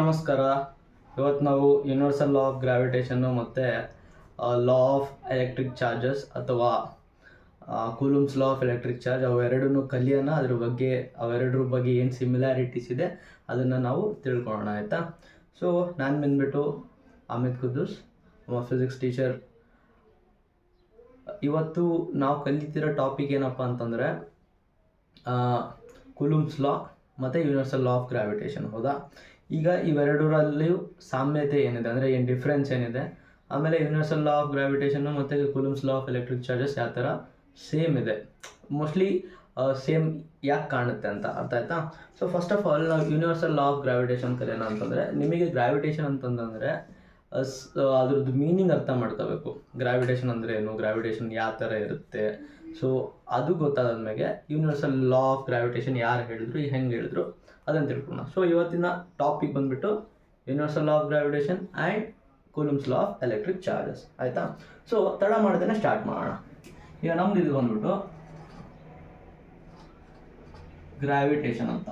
ನಮಸ್ಕಾರ. ಇವತ್ತು ನಾವು ಯೂನಿವರ್ಸಲ್ ಲಾ ಆಫ್ ಗ್ರಾವಿಟೇಷನ್ನು ಮತ್ತು ಲಾ ಆಫ್ ಎಲೆಕ್ಟ್ರಿಕ್ ಚಾರ್ಜಸ್ ಅಥವಾ Coulomb's law of electric charge ಅವೆರಡನ್ನೂ ಕಲಿಯೋಣ. ಅದ್ರ ಬಗ್ಗೆ, ಅವೆರಡರ ಬಗ್ಗೆ ಏನು ಸಿಮಿಲಾರಿಟೀಸ್ ಇದೆ ಅದನ್ನು ನಾವು ತಿಳ್ಕೊಳ್ಳೋಣ, ಆಯಿತಾ? ಸೊ ನಾನು ಬಂದ್ಬಿಟ್ಟು ಅಮಿತ್ ಕುದ್ದೂಸ್ ಫಿಸಿಕ್ಸ್ ಟೀಚರ್ ಇವತ್ತು ನಾವು ಕಲಿತಿರೋ ಟಾಪಿಕ್ ಏನಪ್ಪ ಅಂತಂದರೆ ಕುಲುಮ್ಸ್ ಲಾ ಮತ್ತು ಯೂನಿವರ್ಸಲ್ ಲಾ ಆಫ್ ಗ್ರಾವಿಟೇಷನ್ ಹೌದಾ? ಈಗ ಇವೆರಡರಲ್ಲಿಯೂ ಸಾಮ್ಯತೆ ಏನಿದೆ? ಅಂದರೆ ಏನು ಡಿಫ್ರೆನ್ಸ್ ಏನಿದೆ? ಆಮೇಲೆ ಯೂನಿವರ್ಸಲ್ ಲಾ ಆಫ್ ಗ್ರಾವಿಟೇಷನ್ನು ಮತ್ತು Coulomb's law of electric charges ಯಾವ ಥರ ಸೇಮ್ ಇದೆ. ಮೋಸ್ಟ್ಲಿ ಸೇಮ್ ಯಾಕೆ ಕಾಣುತ್ತೆ ಅಂತ ಅರ್ಥ ಆಯ್ತಾ? ಸೊ ಫಸ್ಟ್ ಆಫ್ ಆಲ್ ನಾವು ಯೂನಿವರ್ಸಲ್ ಲಾ ಆಫ್ ಗ್ರಾವಿಟೇಷನ್ ಕರೆಯೋಣ ಅಂತಂದರೆ, ನಿಮಗೆ ಗ್ರಾವಿಟೇಷನ್ ಅಂತಂದರೆ ಅದ್ರದ್ದು ಮೀನಿಂಗ್ ಅರ್ಥ ಮಾಡ್ಕೋಬೇಕು. ಗ್ರಾವಿಟೇಷನ್ ಅಂದರೆ ಏನು? ಗ್ರಾವಿಟೇಷನ್ ಯಾವ ಥರ ಇರುತ್ತೆ? ಸೊ ಅದು ಗೊತ್ತಾದ್ಮೇಲೆ ಯೂನಿವರ್ಸಲ್ ಲಾ ಆಫ್ ಗ್ರಾವಿಟೇಷನ್ ಯಾರು ಹೇಳಿದ್ರು, ಹೆಂಗೆ ಹೇಳಿದ್ರು? ಅದನ್ನು ತಿಳ್ಕೊಳ್ಳೋಣ ಸೊ ಇವತ್ತಿನ ಟಾಪಿಕ್ ಬಂದ್ಬಿಟ್ಟು universal law of gravitation and Coulomb's law of electric charges ಆಯಿತಾ? ಸೊ ತಡ ಮಾಡೋದನ್ನು ಸ್ಟಾರ್ಟ್ ಮಾಡೋಣ. ಈಗ ನಮ್ದು ಇದು ಬಂದ್ಬಿಟ್ಟು ಗ್ರಾವಿಟೇಷನ್ ಅಂತ.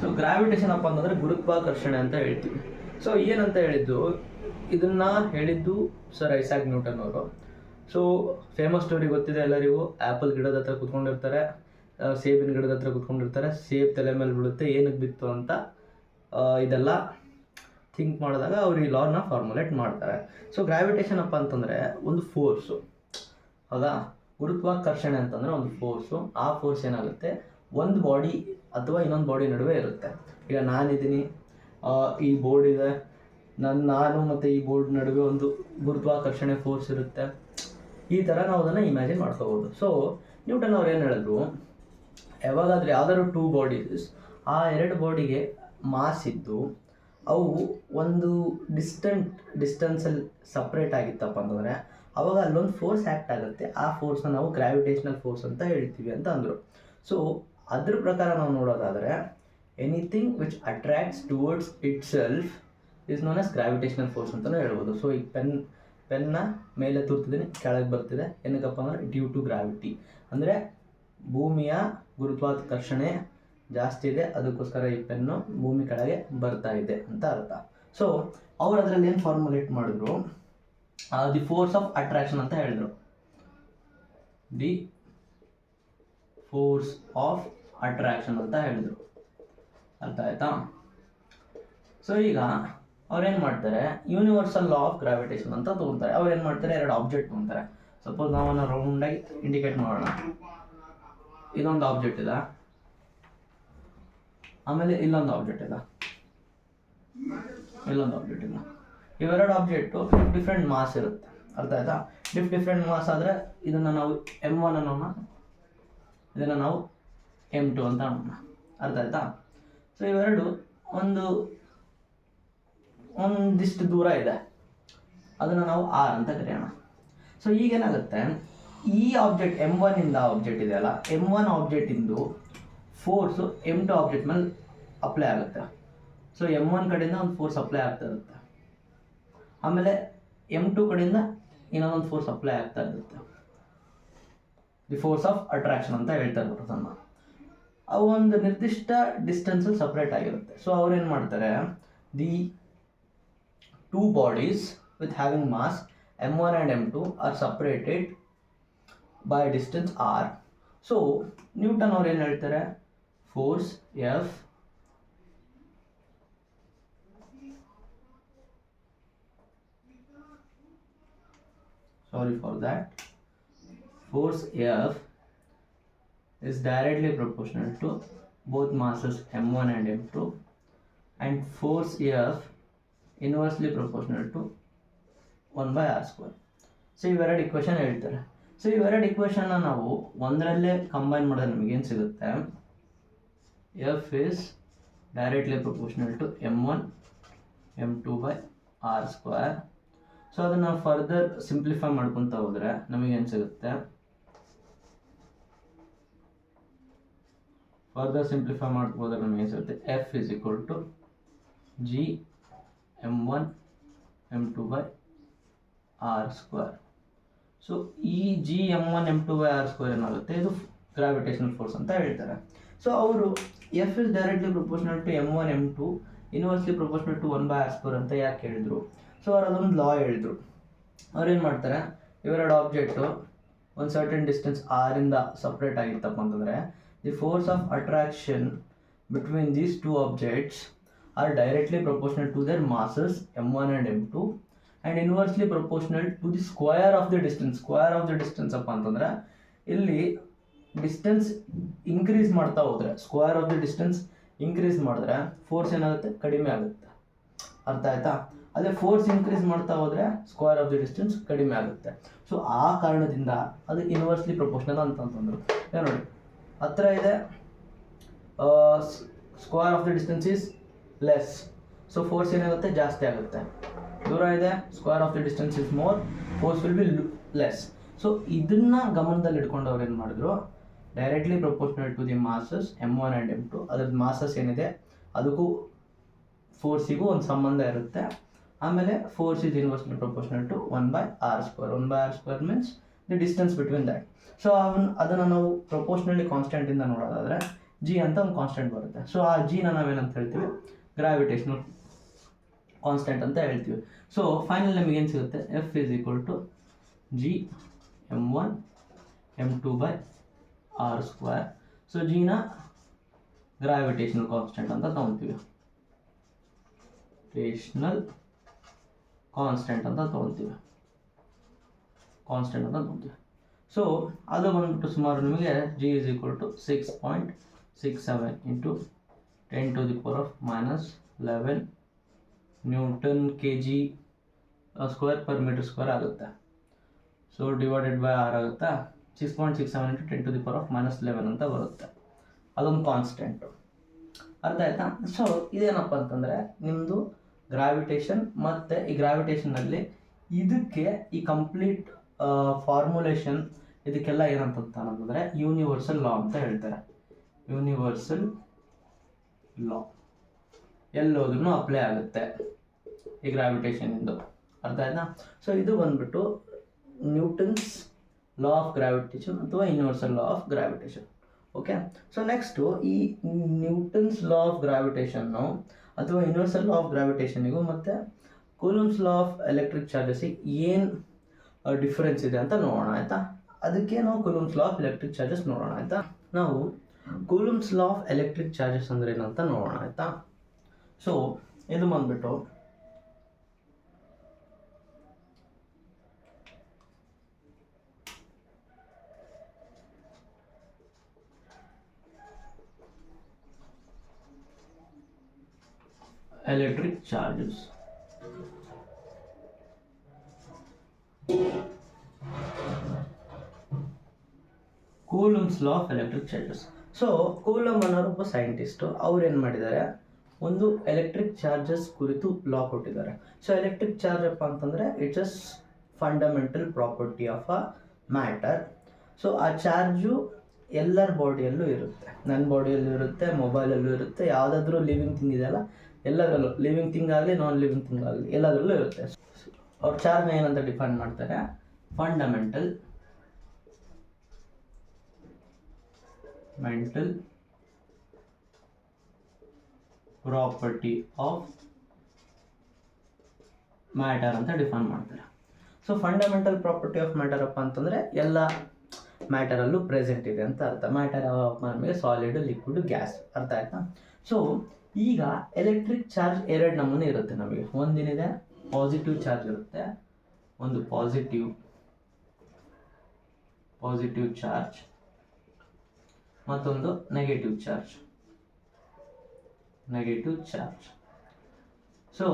ಸೊ ಗ್ರಾವಿಟೇಷನ್ ಅಪ್ಪ ಅಂತಂದ್ರೆ ಗುರುತ್ವಾಕರ್ಷಣೆ ಅಂತ ಹೇಳ್ತೀವಿ. ಸೊ ಏನಂತ ಹೇಳಿದ್ದು? ಇದನ್ನ ಹೇಳಿದ್ದು ಸರ್ ಐಸಾಕ್ ನ್ಯೂಟನ್ ಅವರು. ಸೊ ಫೇಮಸ್ ಸ್ಟೋರಿ ಗೊತ್ತಿದೆ ಎಲ್ಲರಿಗೂ. ಆ್ಯಪಲ್ ಗಿಡದ ಹತ್ರ ಕುತ್ಕೊಂಡಿರ್ತಾರೆ. ಸೇಬಿನ ಗಿಡದ ಹತ್ರ ಕುತ್ಕೊಂಡಿರ್ತಾರೆ. ಸೇಬ್ ತಲೆ ಮೇಲೆ ಬೀಳುತ್ತೆ. ಏನಕ್ಕೆ ಬಿತ್ತು ಅಂತ ಇದೆಲ್ಲ ಥಿಂಕ್ ಮಾಡಿದಾಗ ಅವರು ಈ ಲಾನ ಫಾರ್ಮುಲೇಟ್ ಮಾಡ್ತಾರೆ. ಸೊ ಗ್ರಾವಿಟೇಷನ್ ಅಪ್ಪ ಅಂತಂದರೆ ಒಂದು ಫೋರ್ಸು ಹೌದಾ? ಗುರುತ್ವಾಕರ್ಷಣೆ ಅಂತಂದರೆ ಒಂದು ಫೋರ್ಸು ಆ ಫೋರ್ಸ್ ಏನಾಗುತ್ತೆ? ಒಂದು ಬಾಡಿ ಅಥವಾ ಇನ್ನೊಂದು ಬಾಡಿ ನಡುವೆ ಇರುತ್ತೆ. ಈಗ ನಾನಿದ್ದೀನಿ ಈ ಬೋರ್ಡ್ ಇದೆ. ನನ್ನ ನಾನು ಮತ್ತು ಈ ಬೋರ್ಡ್ ನಡುವೆ ಒಂದು ಗುರುತ್ವಾಕರ್ಷಣೆ ಫೋರ್ಸ್ ಇರುತ್ತೆ. ಈ ಥರ ನಾವು ಅದನ್ನು ಇಮ್ಯಾಜಿನ್ ಮಾಡ್ಕೋಬೋದು. ಸೊ ನ್ಯೂಟನ್ ಅವ್ರು ಏನು ಹೇಳಿದ್ರು? ಯಾವಾಗಾದ್ರೂ ಯಾವ್ದಾದ್ರು ಟೂ ಬಾಡೀಸ್ ಆ ಎರಡು ಬಾಡಿಗೆ ಮಾಸ್ ಇದ್ದು, ಅವು ಒಂದು ಡಿಸ್ಟೆಂಟ್ ಡಿಸ್ಟೆನ್ಸಲ್ಲಿ ಸಪ್ರೇಟ್ ಆಗಿತ್ತಪ್ಪ ಅಂತಂದರೆ, ಅವಾಗ ಅಲ್ಲೊಂದು ಫೋರ್ಸ್ ಆ್ಯಕ್ಟ್ ಆಗುತ್ತೆ. ಆ ಫೋರ್ಸ್ನ ನಾವು ಗ್ರಾವಿಟೇಷನಲ್ ಫೋರ್ಸ್ ಅಂತ ಹೇಳ್ತೀವಿ ಅಂತ ಅಂದರು. ಸೊ ಅದ್ರ ಪ್ರಕಾರ ನಾವು ನೋಡೋದಾದರೆ anything which attracts towards itself is known as gravitational force ಅಂತಲೂ ಹೇಳ್ಬೋದು. ಸೊ ಈ ಪೆನ್ ಪೆನ್ನ ಮೇಲೆ ತುರ್ತಿದ್ದೀನಿ, ಕೆಳಗೆ ಬರ್ತಿದೆ. ಏನಕ್ಕಪ್ಪ ಅಂದರೆ ಡ್ಯೂ ಟು ಗ್ರಾವಿಟಿ ಅಂದರೆ ಭೂಮಿಯ ಗುರುತ್ವಾಕರ್ಷಣೆ ಜಾಸ್ತಿ ಇದೆ, ಅದಕ್ಕೋಸ್ಕರ ಈ ಪೆನ್ನು ಭೂಮಿ ಕೆಳಗೆ ಬರ್ತಾ ಇದೆ ಅಂತ ಅರ್ಥ. ಸೊ ಅವ್ರು ಅದರಲ್ಲಿ ಏನು ಫಾರ್ಮುಲೇಟ್ ಮಾಡಿದ್ರು? ದಿ ಫೋರ್ಸ್ ಆಫ್ ಅಟ್ರಾಕ್ಷನ್ ಅಂತ ಹೇಳಿದ್ರು. ದಿ ಫೋರ್ಸ್ ಆಫ್ ಅಟ್ರಾಕ್ಷನ್ ಅಂತ ಹೇಳಿದ್ರು. ಅರ್ಥ ಆಯ್ತಾ? ಸೊ ಈಗ ಅವ್ರೇನು ಮಾಡ್ತಾರೆ? ಯೂನಿವರ್ಸಲ್ ಲಾ ಆಫ್ ಗ್ರಾವಿಟೇಷನ್ ಅಂತ ತೊಗೊತಾರೆ. ಅವ್ರು ಏನು ಮಾಡ್ತಾರೆ? ಎರಡು ಆಬ್ಜೆಕ್ಟ್ ತೊಗೊತಾರೆ. ಸಪೋಸ್ ನಾವನ್ನು ರೌಂಡಾಗಿ ಇಂಡಿಕೇಟ್ ಮಾಡೋಣ. ಇದೊಂದು ಆಬ್ಜೆಕ್ಟ್ ಇದೆ. ಆಮೇಲೆ ಇಲ್ಲೊಂದು ಆಬ್ಜೆಕ್ಟ್ ಇದೆ. ಇಲ್ಲೊಂದು ಆಬ್ಜೆಕ್ಟ್ ಇದೆ. ಇವೆರಡು ಆಬ್ಜೆಕ್ಟು ಡಿಫ್ರೆಂಟ್ ಮಾಸ್ ಇರುತ್ತೆ. ಅರ್ಥ ಆಯ್ತಾ? ಡಿಫ್ ಡಿಫ್ರೆಂಟ್ ಮಾಸ್ ಆದರೆ ಇದನ್ನು ನಾವು ಎಂ ಒನ್ ಅನ್ನೋಣ. ಇದನ್ನು ನಾವು ಎಂ ಟು ಅಂತ ಅನ್ನೋಣ. ಅರ್ಥ ಆಯ್ತಾ? ಸೊ ಇವೆರಡು ಒಂದು ಒಂದಿಷ್ಟು ದೂರ ಇದೆ. ಅದನ್ನು ನಾವು ಆರ್ ಅಂತ ಕರೆಯೋಣ. ಸೊ ಈಗೇನಾಗುತ್ತೆ ಈ ಆಬ್ಜೆಕ್ಟ್ ಎಂ ಒನ್ ಇಂದ ಆಬ್ಜೆಕ್ಟ್ ಇದೆಯಲ್ಲ ಎಂ ಒನ್ ಆಬ್ಜೆಕ್ಟಿಂದು ಫೋರ್ಸು ಎಂ ಟು ಆಬ್ಜೆಕ್ಟ್ ಮೇಲೆ ಅಪ್ಲೈ ಆಗುತ್ತೆ. ಸೊ ಎಂ ಒನ್ ಕಡೆಯಿಂದ ಒಂದು ಫೋರ್ಸ್ ಅಪ್ಲೈ ಆಗ್ತಾ ಇರುತ್ತೆ. ಆಮೇಲೆ ಎಂ ಟು ಕಡೆಯಿಂದ ಇನ್ನೊಂದು ಫೋರ್ಸ್ ಅಪ್ಲೈ ಆಗ್ತಾ ಇರುತ್ತೆ. ದಿ ಫೋರ್ಸ್ ಆಫ್ ಅಟ್ರಾಕ್ಷನ್ ಅಂತ ಹೇಳ್ತಾ ಇರ್ಬೋದು ಅದನ್ನು ಅವು ಒಂದು ನಿರ್ದಿಷ್ಟ ಡಿಸ್ಟೆನ್ಸಲ್ಲಿ ಸಪ್ರೇಟ್ ಆಗಿರುತ್ತೆ. ಸೊ ಅವ್ರೇನು ಮಾಡ್ತಾರೆ? The two bodies with having mass M one and M two are separated by distance R so Newton ಅವ್ರು ಏನು ಹೇಳ್ತಾರೆ force F sorry for that force F is directly proportional to both masses m1 and m2 and force F inversely proportional to 1 by r square so ಇವೆರಡು equation ಹೇಳ್ತಾರೆ So ಇವೆರಡು ಇಕ್ವೇಷನ್ನ ನಾವು ಒಂದರಲ್ಲೇ combine ಮಾಡಿದ್ರೆ ನಮಗೇನು ಸಿಗುತ್ತೆ? F is directly proportional to M one M two by R square so ಅದನ್ನು ಫರ್ದರ್ ಸಿಂಪ್ಲಿಫೈ ಮಾಡ್ಕೊತ ಹೋದರೆ ನಮಗೇನು ಸಿಗುತ್ತೆ? ಫರ್ದರ್ ಸಿಂಪ್ಲಿಫೈ ಮಾಡ್ಕೋದ್ರೆ ನಮಗೇನು ಸಿಗುತ್ತೆ? F is equal to G M one M two by R square so ಈ G M one M two R square ಏನಾಗುತ್ತೆ? ಇದು ಗ್ರಾವಿಟೇಷನಲ್ ಫೋರ್ಸ್ ಅಂತ ಹೇಳ್ತಾರೆ. ಸೊ ಅವರು F is directly proportional to M one M two inversely proportional to one by R square ಅಂತ ಯಾಕೆ ಹೇಳಿದ್ರು? So ಅವ್ರು ಅದೊಂದು ಲಾ ಹೇಳಿದ್ರು. ಅವ್ರು ಏನು ಮಾಡ್ತಾರೆ? ಇವೆರಡು ಆಬ್ಜೆಕ್ಟು ಒಂದು ಸರ್ಟನ್ ಡಿಸ್ಟೆನ್ಸ್ ಆರಿಂದ ಸಪ್ರೇಟ್ ಆಗಿತ್ತಪ್ಪ ಅಂತಂದರೆ the force of attraction between these two objects are directly proportional to their masses M one and M two and inversely proportional to the square of the distance square of the distance ಅಪ್ಪ ಅಂತಂದ್ರೆ, ಇಲ್ಲಿ distance increase ಮಾಡ್ತಾ ಹೋದ್ರೆ square of the distance increase ಮಾಡಿದ್ರೆ force ಏನಾಗುತ್ತೆ? ಕಡಿಮೆ ಆಗುತ್ತೆ. ಅರ್ಥ ಆಯ್ತಾ? ಅದೇ ಫೋರ್ಸ್ ಇನ್ಕ್ರೀಸ್ ಮಾಡ್ತಾ ಹೋದ್ರೆ ಸ್ಕ್ವಯರ್ ಆಫ್ ದಿ ಡಿಸ್ಟೆನ್ಸ್ ಕಡಿಮೆ ಆಗುತ್ತೆ. ಸೊ ಆ ಕಾರಣದಿಂದ ಅದು ಇನ್ವರ್ಸ್ಲಿ ಪ್ರಪೋರ್ಷನಲ್ ಅಂತಂತಂದ್ರು ನೋಡಿ, ಹತ್ರ ಇದೆ square of the distance is less so force ಏನಾಗುತ್ತೆ? ಜಾಸ್ತಿ ಆಗುತ್ತೆ. ದೂರ ಇದೆ square of the distance is more force will be less so ಇದನ್ನ ಗಮನದಲ್ಲಿ ಇಟ್ಕೊಂಡು ಅವ್ರು ಏನು ಮಾಡಿದ್ರು? Directly proportional to the masses M one and M two ಅದ್ರದ್ದು ಮಾಸಸ್ ಏನಿದೆ? ಅದಕ್ಕೂ ಫೋರ್ಸಿಗೂ ಒಂದು ಸಂಬಂಧ ಇರುತ್ತೆ. ಆಮೇಲೆ force is inversely proportional to one by R square one by R square means the distance between that so ಅವನ್, ಅದನ್ನು ನಾವು ಪ್ರಪೋರ್ಷನಲಿ ಕಾನ್ಸ್ಟೆಂಟಿಂದ ನೋಡೋದಾದರೆ ಜಿ ಅಂತ ಒಂದು ಕಾನ್ಸ್ಟೆಂಟ್ ಬರುತ್ತೆ. ಸೊ ಆ ಜಿನ ನಾವೇನಂತ ಹೇಳ್ತೀವಿ? ಗ್ರಾವಿಟೇಷನಲ್ ಕಾನ್ಸ್ಟೆಂಟ್ ಅಂತ ಹೇಳ್ತೀವಿ. ಸೊ ಫೈನಲ್ ನಮಗೆ ಏನು ಸಿಗುತ್ತೆ. F is equal to G M one M two by R square so Jina gravitational constant ಅಂತ ತೊಗೊತೀವಿ. ಟೇಷನಲ್ ಕಾನ್ಸ್ಟೆಂಟ್ ಅಂತ ತೊಗೊತೀವಿ. ಕಾನ್ಸ್ಟೆಂಟ್ ಅಂತ ತೊಗೊತೀವಿ. ಸೊ ಅದು ಬಂದ್ಬಿಟ್ಟು ಸುಮಾರು ನಿಮಗೆ G is equal to six point six seven into ten to the power of minus eleven newton K G square per metre square ಆಗುತ್ತೆ. ಸೊ ಡಿವೈಡೆಡ್ ಬೈ ಆರ್ ಆಗುತ್ತಾ? Six point six seven into ten to the power of minus eleven ಅಂತ ಬರುತ್ತೆ. ಅದೊಂದು constant ಅರ್ಥ ಆಯ್ತಾ? So ಇದೇನಪ್ಪ ಅಂತಂದರೆ ನಿಮ್ಮದು ಗ್ರಾವಿಟೇಷನ್ ಮತ್ತು ಈ ಗ್ರಾವಿಟೇಷನಲ್ಲಿ ಇದಕ್ಕೆ ಈ ಕಂಪ್ಲೀಟ್ ಫಾರ್ಮುಲೇಷನ್ ಇದಕ್ಕೆಲ್ಲ ಏನಂತ ಅಂತಂದರೆ ಯೂನಿವರ್ಸಲ್ ಲಾ ಅಂತ ಹೇಳ್ತಾರೆ. ಯೂನಿವರ್ಸಲ್ ಲಾ ಎಲ್ಲೋದ್ರೂ ಅಪ್ಲೈ ಆಗುತ್ತೆ. ಈ ಗ್ರಾವಿಟೇಷನ್ ಇಂದು. ಅರ್ಥ ಆಯ್ತಾ? ಸೊ ಇದು ಬಂದ್ಬಿಟ್ಟು ನ್ಯೂಟನ್ಸ್ ಲಾ ಆಫ್ ಗ್ರಾವಿಟೇಷನ್ ಅಥವಾ universal law of gravitation okay so next ಈ ನ್ಯೂಟನ್ಸ್ ಲಾ ಆಫ್ ಗ್ರಾವಿಟೇಷನ್ನು ಅಥವಾ ಯೂನಿವರ್ಸಲ್ ಲಾ ಆಫ್ ಗ್ರಾವಿಟೇಷನಿಗೂ ಮತ್ತು ಕೂಲಮ್ಸ್ ಲಾ ಆಫ್ ಎಲೆಕ್ಟ್ರಿಕ್ ಚಾರ್ಜಸ್ಸಿಗೆ ಏನು ಡಿಫ್ರೆನ್ಸ್ ಇದೆ ಅಂತ ನೋಡೋಣ, ಆಯಿತಾ? ಅದಕ್ಕೆ ನಾವು Coulomb's law of electric charges ನೋಡೋಣ, ಆಯಿತಾ? ನಾವು Coulomb's law of electric charges ಅಂದ್ರೆ ಏನಂತ ನೋಡೋಣ, ಆಯಿತಾ? ಸೊ ಇದು ಬಂದ್ಬಿಟ್ಟು electric charges. Coulomb's law of electric charges so Coulomb ಅನ್ನೋರು ಒಬ್ಬ ಸೈಂಟಿಸ್ಟು ಅವ್ರು ಏನು ಮಾಡಿದ್ದಾರೆ? ಒಂದು ಎಲೆಕ್ಟ್ರಿಕ್ ಚಾರ್ಜಸ್ ಕುರಿತು ಲಾ ಕೊಟ್ಟಿದ್ದಾರೆ. ಸೊ ಎಲೆಕ್ಟ್ರಿಕ್ ಚಾರ್ಜ್ ಅಪ್ಪ ಅಂತಂದರೆ it's as fundamental property of a matter so ಆ ಚಾರ್ಜು ಎಲ್ಲರ ಬಾಡಿಯಲ್ಲೂ ಇರುತ್ತೆ. ನನ್ನ ಬಾಡಿಯಲ್ಲೂ ಇರುತ್ತೆ ಮೊಬೈಲಲ್ಲೂ ಇರುತ್ತೆ, ಯಾವುದಾದ್ರೂ ಲಿವಿಂಗ್ ಥಿಂಗ್ ಇದೆಯಲ್ಲ ಎಲ್ಲದರಲ್ಲೂ ಲಿವಿಂಗ್ ಥಿಂಗ್ ಆಗಲಿ ನಾನ್ ಲಿವಿಂಗ್ ಥಿಂಗ್ ಆಗಲಿ, ಎಲ್ಲದರಲ್ಲೂ ಇರುತ್ತೆ. ಅವ್ರ ಚಾರ್ಜ್ನ ಏನಂತ ಡಿಫೈನ್ ಮಾಡ್ತಾರೆ? Fundamental mental property of matter ಅಂತ ಡಿಫೈನ್ ಮಾಡ್ತಾರೆ. So fundamental property of matter ಅಪ್ಪ ಅಂತಂದರೆ ಎಲ್ಲ ಮ್ಯಾಟರಲ್ಲೂ ಪ್ರೆಸೆಂಟ್ ಇದೆ ಅಂತ ಅರ್ಥ. ಮ್ಯಾಟರ್ ನಮಗೆ ಸಾಲಿಡ್ ಲಿಕ್ವಿಡ್ ಗ್ಯಾಸ್ ಅರ್ಥ ಆಯ್ತಾ? ಸೊ ಈಗ ಎಲೆಕ್ಟ್ರಿಕ್ ಚಾರ್ಜ್ ಎರಡು ನಮೂನೆ ಇರುತ್ತೆ ನಮಗೆ. ಒಂದೇನಿದೆ ಪಾಸಿಟಿವ್ ಚಾರ್ಜ್ ಇರುತ್ತೆ, ಒಂದು ಪಾಸಿಟಿವ್ ಪಾಸಿಟಿವ್ ಚಾರ್ಜ್ ಮತ್ತೊಂದು negative charge negative charge so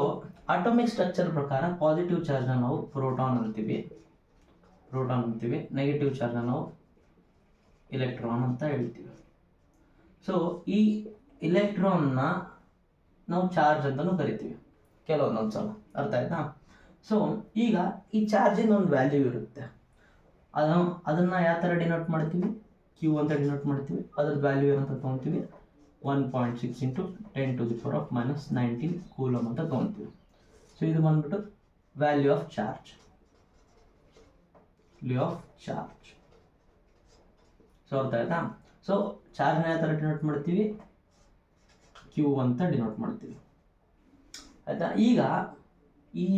atomic structure ಪ್ರಕಾರ ಪಾಸಿಟಿವ್ ಚಾರ್ಜ್ನ ನಾವು ಪ್ರೋಟಾನ್ ಅಂತೀವಿ. ಪ್ರೋಟಾನ್ ಅಂತೀವಿ. ನೆಗೆಟಿವ್ ಚಾರ್ಜ್ನ ನಾವು ಇಲೆಕ್ಟ್ರಾನ್ ಅಂತ ಹೇಳ್ತೀವಿ. ಸೊ ಈ ಇಲೆಕ್ಟ್ರಾನ್ನ ನಾವು ಚಾರ್ಜ್ ಅಂತಲೂ ಕರಿತೀವಿ. ಕೆಲವೊಂದೊಂದು ಸಲ. ಅರ್ಥ ಆಯ್ತಾ? ಸೊ ಈಗ ಈ ಚಾರ್ಜಿನ ಒಂದು ವ್ಯಾಲ್ಯೂ ಇರುತ್ತೆ. ಅದನ್ನ, ಅದನ್ನು ಯಾವ ಥರ ಡಿನೋಟ್ ಮಾಡ್ತೀವಿ? ಕ್ಯೂ ಅಂತ ಡಿನೋಟ್ ಮಾಡ್ತೀವಿ. ಅದ್ರ ವ್ಯಾಲ್ಯೂ ಏನಂತ ತೊಗೊತೀವಿ? One point six into ten to the four of minus nineteen coulomb ಅಂತ ತೊಗೊತೀವಿ. ಸೊ ಇದು ಬಂದ್ಬಿಟ್ಟು value of charge value of charge so ಅರ್ಥ ಆಯ್ತಾ? ಸೊ ಚಾರ್ಜ್ನ ಯಾವ ಥರ ಡಿನೋಟ್ ಮಾಡ್ತೀವಿ? ಕ್ಯೂ ಅಂತ ಡಿನೋಟ್ ಮಾಡ್ತೀವಿ. ಆಯಿತಾ? ಈಗ ಈ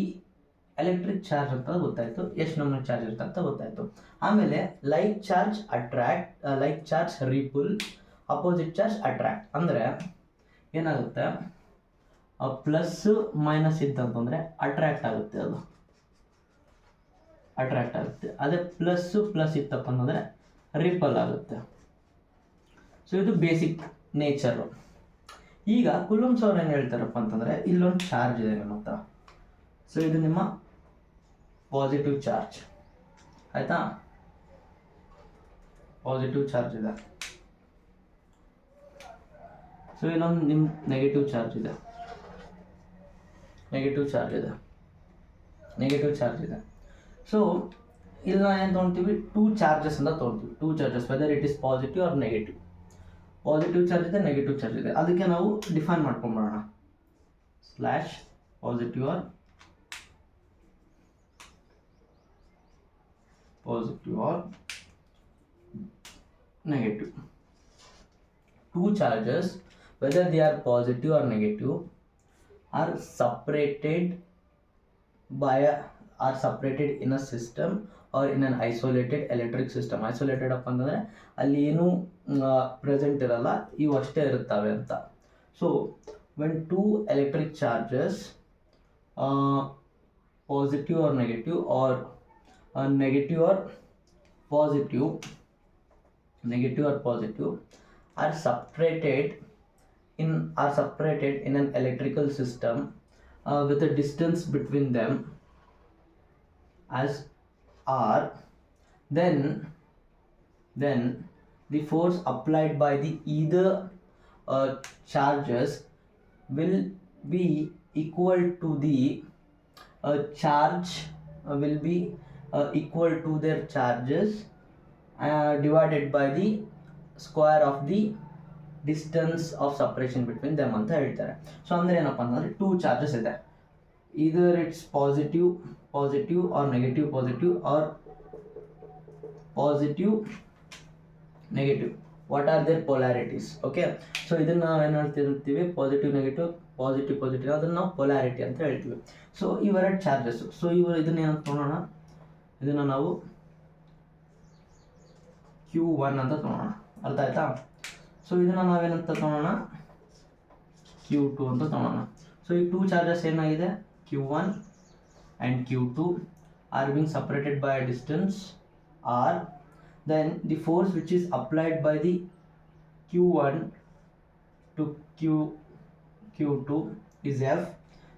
ಎಲೆಕ್ಟ್ರಿಕ್ ಚಾರ್ಜ್ ಅಂತ ಗೊತ್ತಾಯಿತು ಎಷ್ಟು ನಮೂನೆ ಚಾರ್ಜ್ ಇರುತ್ತೆ ಅಂತ ಗೊತ್ತಾಯಿತು. ಆಮೇಲೆ like charge attract like charge repel opposite charge attract ಅಂದರೆ ಏನಾಗುತ್ತೆ? ಪ್ಲಸ್ ಮೈನಸ್ ಇತ್ತಂತಂದರೆ ಅಟ್ರಾಕ್ಟ್ ಆಗುತ್ತೆ ಅದು. ಅಟ್ರಾಕ್ಟ್ ಆಗುತ್ತೆ. ಅದೇ ಪ್ಲಸ್ಸು ಪ್ಲಸ್ ಇತ್ತಪ್ಪ ಅಂತಂದರೆ ರಿಪಲ್ ಆಗುತ್ತೆ. ಸೊ ಇದು ಬೇಸಿಕ್ ನೇಚರು ಈಗ ಕುಲಂ ಅವ್ರು ಏನು ಹೇಳ್ತಾರಪ್ಪ ಅಂತಂದರೆ ಇಲ್ಲೊಂದು ಚಾರ್ಜ್ ಇದೆ ನಿಮ್ಮ ಹತ್ರ. ಸೊ ಇದು ನಿಮ್ಮ ಪಾಸಿಟಿವ್ ಚಾರ್ಜ್ ಆಯಿತಾ? ಪಾಸಿಟಿವ್ ಚಾರ್ಜ್ ಇದೆ. ಸೊ ಇಲ್ಲೊಂದು ನಿಮ್ಮ ನೆಗೆಟಿವ್ ಚಾರ್ಜ್ ಇದೆ. ನೆಗೆಟಿವ್ ಚಾರ್ಜ್ ಇದೆ. ನೆಗೆಟಿವ್ ಚಾರ್ಜ್ ಇದೆ. ಸೊ ಇಲ್ಲಿ ನಾವು ಏನು ತೊಗೊಳ್ತೀವಿ ಟೂ ಚಾರ್ಜಸ್ ಅಂತ ತೊಗೊಳ್ತೀವಿ two charges whether it is positive or negative positive charge ಇದೆ ನೆಗೆಟಿವ್ ಚಾರ್ಜ್ ಇದೆ ಅದಕ್ಕೆ ನಾವು define ಮಾಡ್ಕೊಂಬರೋಣ slash positive or positive or negative. Two charges, whether they are positive or negative, are separated by a, are separated in a system or in an isolated electric system. Isolated ಅಪ್ಪ ಅಂತಂದರೆ ಅಲ್ಲಿ ಏನು present ಇರಲ್ಲ ಇವು ಅಷ್ಟೇ ಇರುತ್ತವೆ ಅಂತ so when two electric charges positive or negative or uh, negative or positive negative or positive are separated in are separated in an electrical system uh, with a distance between them as r then then the force applied by the either uh, charges will be equal to the uh, charge uh, will be uh, equal to their charges uh, divided by the square of the distance of separation between them ಅಂತ ಹೇಳ್ತಾರೆ so ಅಂದರೆ ಏನಪ್ಪ ಅಂತಂದರೆ two charges ಇದೆ either it's positive positive or negative positive or positive negative what are their polarities okay so ಇದನ್ನು ನಾವು ಏನು ಹೇಳ್ತಿರ್ತೀವಿ? ಪಾಸಿಟಿವ್ ನೆಗೆಟಿವ್ ಪಾಸಿಟಿವ್ ಪಾಸಿಟಿವ್ ಅದನ್ನು ನಾವು ಪೊಲಾರಿಟಿ ಅಂತ ಹೇಳ್ತೀವಿ. ಸೊ ಇವೆರಡು ಚಾರ್ಜಸ್ ಸೊ ಇವರು ಇದನ್ನ ಏನಂತ ತೊಗೊಳೋಣ ಇದನ್ನು ನಾವು ಕ್ಯೂ ಒನ್ ಅಂತ ತೊಗೊಳೋಣ ಅರ್ಥ ಆಯ್ತಾ? ಸೊ ಇದನ್ನು ನಾವೇನಂತ ತೊಗೊಳೋಣ ಕ್ಯೂ ಟು ಅಂತ ತೊಗೊಳೋಣ ಸೊ ಈ ಟೂ ಚಾರ್ಜಸ್ ಏನಾಗಿದೆ? Q one and q two are being separated by a distance r then the force which is applied by the q1 to q q2 is f.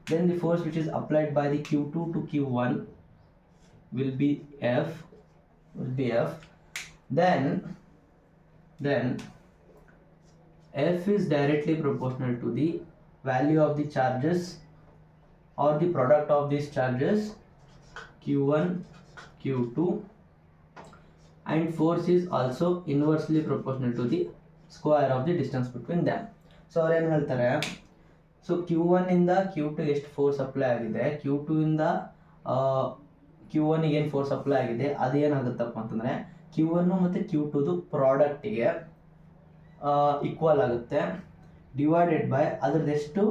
Then the force which is applied by the q2 to q1 will be f will be f. Then then f is directly proportional to the value of the charges or the product of these charges q1 q2 and force is also inversely proportional to the square of the distance between them. So ಅವ್ರು ಏನು ಹೇಳ್ತಾರೆ? So Q ಒನ್ನಿಂದ Q two ಎಷ್ಟು force apply ಆಗಿದೆ? Q two ಇಂದ q ಒನ್ನಿಗೆ ಏನು force apply ಆಗಿದೆ? ಅದೇನಾಗುತ್ತಪ್ಪ ಅಂತಂದರೆ ಕ್ಯೂ ಒನ್ನು ಮತ್ತು ಕ್ಯೂ ಟುದು ಪ್ರಾಡಕ್ಟಿಗೆ ಈಕ್ವಲ್ ಆಗುತ್ತೆ. ಡಿವೈಡೆಡ್ ಬೈ ಅದ್ರದ್ದು ಎಷ್ಟು?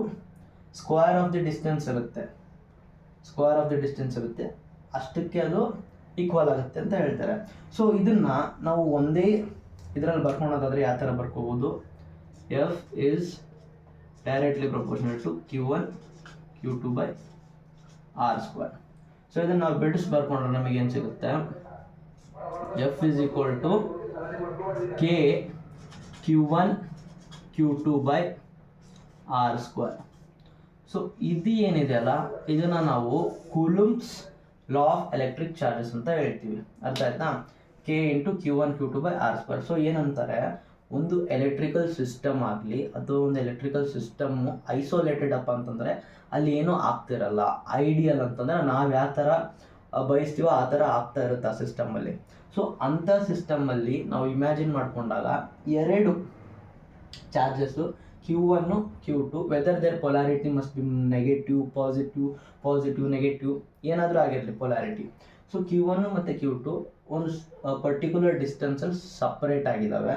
ಸ್ಕ್ವೇರ್ ಆಫ್ ದಿ ಡಿಸ್ಟೆನ್ಸ್ ಇರುತ್ತೆ. ಸ್ಕ್ವೇರ್ ಆಫ್ ದಿ ಡಿಸ್ಟೆನ್ಸ್ ಇರುತ್ತೆ. ಅಷ್ಟಕ್ಕೆ ಅದು ಈಕ್ವಲ್ ಆಗುತ್ತೆ ಅಂತ ಹೇಳ್ತಾರೆ. ಸೊ ಇದನ್ನ ನಾವು ಒಂದೇ ಇದರಲ್ಲಿ ಬರ್ಕೊಳೋದಾದ್ರೆ ಯಾವ ಥರ ಬರ್ಕೋಬೋದು? F is directly proportional to q one q two by r square so ಇದನ್ನು ನಾವು ಬಿಡ್ಸ್ ಬರ್ಕೊಂಡ್ರೆ ನಮಗೆ ಏನು ಸಿಗುತ್ತೆ? F is equal to k q one q two by r square so ಇದು ಏನಿದೆಯಲ್ಲ ಇದನ್ನು ನಾವು Coulomb's law of electric charges ಅಂತ ಹೇಳ್ತೀವಿ. ಅರ್ಥ ಆಯ್ತಾ? K into q one q two by r square so ಏನಂತಾರೆ? ಒಂದು ಎಲೆಕ್ಟ್ರಿಕಲ್ ಸಿಸ್ಟಮ್ ಆಗಲಿ ಅಥವಾ ಒಂದು ಎಲೆಕ್ಟ್ರಿಕಲ್ ಸಿಸ್ಟಮ್ಮು ಐಸೋಲೇಟೆಡ್ ಅಪ್ಪ ಅಂತಂದರೆ, ಅಲ್ಲಿ ಏನೂ ಆಗ್ತಿರಲ್ಲ ಐಡಿಯಲ್ ಅಂತಂದರೆ, ನಾವು ಯಾವ ಥರ ಬಯಸ್ತೀವೋ ಆ ಥರ ಆಗ್ತಾ ಇರುತ್ತೆ ಆ ಸಿಸ್ಟಮಲ್ಲಿ ಸೊ ಅಂಥ ಸಿಸ್ಟಮಲ್ಲಿ ನಾವು ಇಮ್ಯಾಜಿನ್ ಮಾಡಿಕೊಂಡಾಗ ಎರಡು charges q one q two whether their polarity must be negative positive positive negative ಏನಾದರೂ ಆಗಿರಲಿ ಪೊಲಾರಿಟಿ ಸೊ ಕ್ಯೂ ಒನ್ನು ಮತ್ತು ಕ್ಯೂ ಟು ಒಂದು ಪರ್ಟಿಕ್ಯುಲರ್ ಡಿಸ್ಟೆನ್ಸಲ್ಲಿ ಸಪ್ರೇಟ್ ಆಗಿದ್ದಾವೆ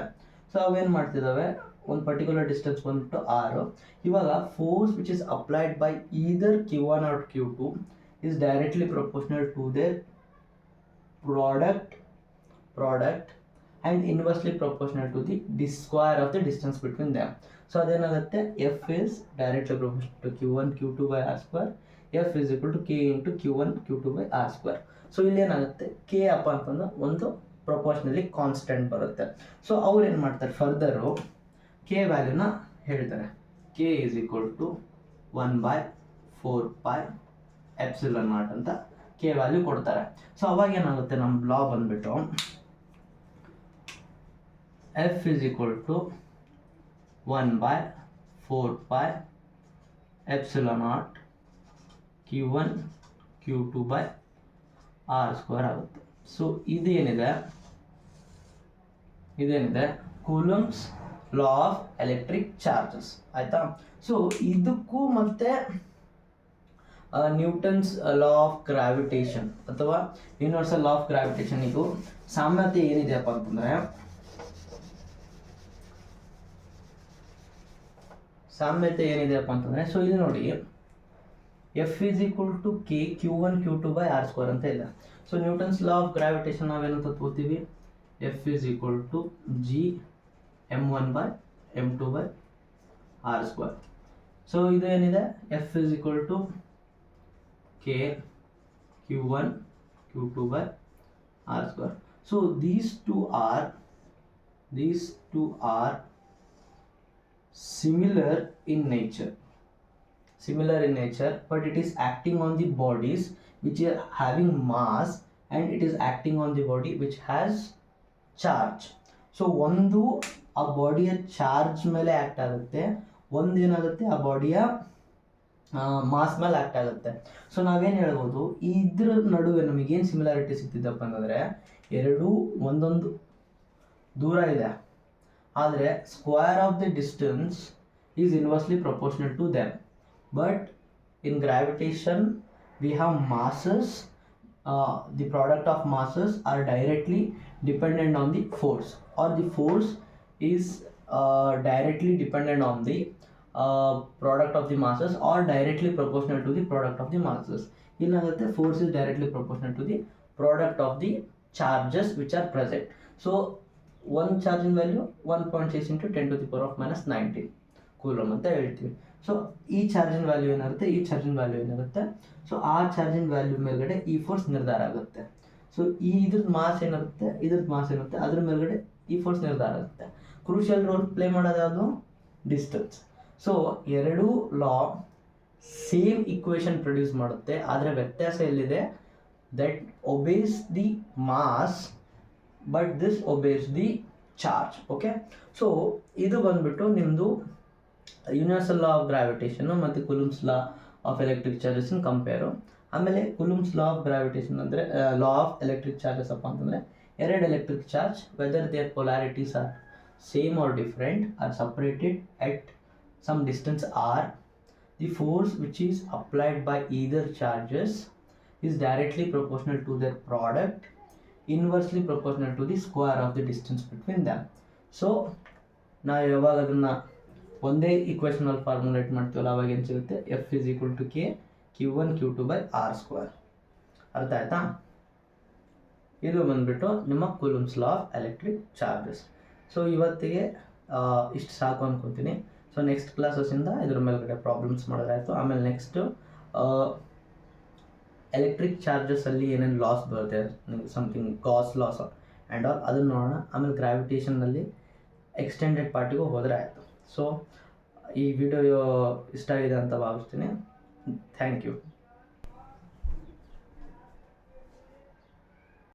ಸೊ ಅವೇನು ಮಾಡ್ತಿದ್ದಾವೆ ಒಂದು ಪರ್ಟಿಕ್ಯುಲರ್ ಡಿಸ್ಟೆನ್ಸ್ ಬಂದ್ಬಿಟ್ಟು ಆರು. ಇವಾಗ force which is applied by either q one or q two is directly proportional to their product product and inversely proportional to the d square of the distance between them so ಅದೇನಾಗುತ್ತೆ f is directly proportional to q one q two by r square f is equal to k into q one q two by r square so ಇಲ್ಲೇನಾಗುತ್ತೆ K ಅಪ್ಪ ಅಂತಂದ್ರೆ ಒಂದು ಪ್ರೊಪೋರ್ಷನಲಿ constant ಬರುತ್ತೆ. So ಅವ್ರು ಏನು ಮಾಡ್ತಾರೆ? ಫರ್ದರು K ವ್ಯಾಲ್ಯೂನ ಹೇಳ್ತಾರೆ. K is equal to one by four by epsilon naught ಅಂತ ಕೆ ವ್ಯಾಲ್ಯೂ ಕೊಡ್ತಾರೆ. ಸೊ ಅವಾಗ ಏನಾಗುತ್ತೆ? ನಮ್ಮ ಲಾ ಬಂದ್ಬಿಟ್ಟು f is equal to one by four by epsilon naught q one q two by r square ಆಗುತ್ತೆ. So ಇದೇನಿದೆ? ಇದೇನಿದೆ? Coulomb's law of electric charges ಆಯ್ತಾ? So ಇದಕ್ಕೂ ಮತ್ತೆ ನ್ಯೂಟನ್ಸ್ ಲಾ ಆಫ್ ಗ್ರಾವಿಟೇಷನ್ ಅಥವಾ ಯೂನಿವರ್ಸಲ್ ಲಾ ಆಫ್ ಗ್ರಾವಿಟೇಷನ್ ಇದು ಸಾಮ್ಯತೆ ಏನಿದೆಯಪ್ಪ ಅಂತಂದ್ರೆ ಸಾಮ್ಯತೆ ಏನಿದೆಯಪ್ಪ ಅಂತಂದರೆ ಸೊ ಇಲ್ಲಿ ನೋಡಿ f is equal to k q one q two by r square ಅಂತ ಇದೆ. So Newton's law of gravitation ನಾವೇನಂತ ತೋತೀವಿ? F is equal to g m one by m two by r square so ಇದು ಏನಿದೆ? F is equal to k q one q two by r square so these two are these two are similar in nature similar in nature but it is acting on the bodies which are having mass and it is acting on the body which has charge so ಒಂದು ಆ ಬಾಡಿಯ charge ಮೇಲೆ act ಆಗುತ್ತೆ ಒಂದು ಏನಾಗುತ್ತೆ ಆ ಬಾಡಿಯ mass ಮೇಲೆ ಆ್ಯಕ್ಟ್ ಆಗುತ್ತೆ ಸೊ ನಾವೇನು ಹೇಳ್ಬೋದು ಇದ್ರ ನಡುವೆ ನಮಗೇನು ಸಿಮಿಲಾರಿಟಿ ಸಿಗ್ತಿದ್ದಪ್ಪ ಅಂತಂದರೆ ಎರಡೂ ಒಂದೊಂದು ದೂರ ಇದೆ ಆದರೆ square of the distance is inversely proportional to them but in gravitation we have masses the product of masses are directly dependent on the force or the force is directly dependent on the product of the masses are directly proportional to the product of the masses ಏನಾಗುತ್ತೆ force is directly proportional to the product of the charges which are present so one charging value one point six into ten to the power of minus nineteen coulomb ಅಂತ ಹೇಳ್ತೀವಿ. So ಈ charging value ಏನಾಗುತ್ತೆ? ಈ charging value ಏನಾಗುತ್ತೆ? So ಆ charging value ಮೇಲ್ಗಡೆ ಈ force ನಿರ್ಧಾರ ಆಗುತ್ತೆ. ಸೊ ಈ ಇದ್ರದ್ದು ಮಾಸ್ ಏನಾಗುತ್ತೆ? ಇದ್ರದ್ದು ಮಾಸ್ ಏನಿರುತ್ತೆ ಅದ್ರ ಮೇಲ್ಗಡೆ ಈ ಫೋರ್ಸ್ ನಿರ್ಧಾರ ಆಗುತ್ತೆ. ಕ್ರೂಷಿಯಲ್ ರೋಲ್ ಪ್ಲೇ ಮಾಡೋದಾದ್ರು ಡಿಸ್ಟನ್ಸ್ ಸೊ ಎರಡೂ ಲಾ ಸೇಮ್ ಇಕ್ವೇಶನ್ ಪ್ರೊಡ್ಯೂಸ್ ಮಾಡುತ್ತೆ. ಆದರೆ ವ್ಯತ್ಯಾಸ ಎಲ್ಲಿದೆ? That obeys the mass but this obeys the charge okay so ಇದು ಬಂದ್ಬಿಟ್ಟು ನಿಮ್ಮದು ಯೂನಿವರ್ಸಲ್ ಲಾ ಆಫ್ ಗ್ರಾವಿಟೇಷನು ಮತ್ತು ಕುಲುಮ್ಸ್ ಲಾ ಆಫ್ ಎಲೆಕ್ಟ್ರಿಕ್ ಚಾರ್ಜಸ್ನ ಕಂಪೇರು ಆಮೇಲೆ ಕುಲುಮ್ಸ್ ಲಾ ಆಫ್ ಗ್ರಾವಿಟೇಷನ್ ಅಂದರೆ ಲಾ ಆಫ್ ಎಲೆಕ್ಟ್ರಿಕ್ ಚಾರ್ಜಸ್ ಅಪ್ಪ ಅಂತಂದರೆ, ಎರಡು electric charge whether their polarities are same or different are separated at some distance r the force which is applied by either charges is directly proportional to their product. Inversely proportional to the square of the distance between them so ನಾವು ಯಾವಾಗ ಅದನ್ನು ಒಂದೇ ಇಕ್ವೇಷನಲ್ಲಿ formulate ಮಾಡ್ತೀವಲ್ಲ, ಅವಾಗ ಏನು ಸಿಗುತ್ತೆ? F is equal to k q one q two by r square ಅರ್ಥ ಆಯ್ತಾ? ಇದು ಬಂದ್ಬಿಟ್ಟು ನಿಮ್ಮ Coulomb's law of electric charges so ಇವತ್ತಿಗೆ ಇಷ್ಟು ಸಾಕು ಅನ್ಕೊತೀನಿ. ಸೊ ನೆಕ್ಸ್ಟ್ ಕ್ಲಾಸಸ್ಸಿಂದ ಇದ್ರ ಮೇಲ್ಗಡೆ ಪ್ರಾಬ್ಲಮ್ಸ್ ಮಾಡೋದಾಯಿತು. ಆಮೇಲೆ ನೆಕ್ಸ್ಟು ಎಲೆಕ್ಟ್ರಿಕ್ ಚಾರ್ಜಸಲ್ಲಿ ಏನೇನು ಲಾಸ್ ಬರುತ್ತೆ something Gauss laws and all ಅದನ್ನು ನೋಡೋಣ. ಆಮೇಲೆ ಗ್ರಾವಿಟೇಷನ್ನಲ್ಲಿ ಎಕ್ಸ್ಟೆಂಡೆಡ್ ಪಾರ್ಟಿಗೂ ಹೋದರೆ ಆಯಿತು. ಸೊ ಈ ವಿಡಿಯೋ ಇಷ್ಟ ಆಗಿದೆ ಅಂತ ಭಾವಿಸ್ತೀನಿ. Thank you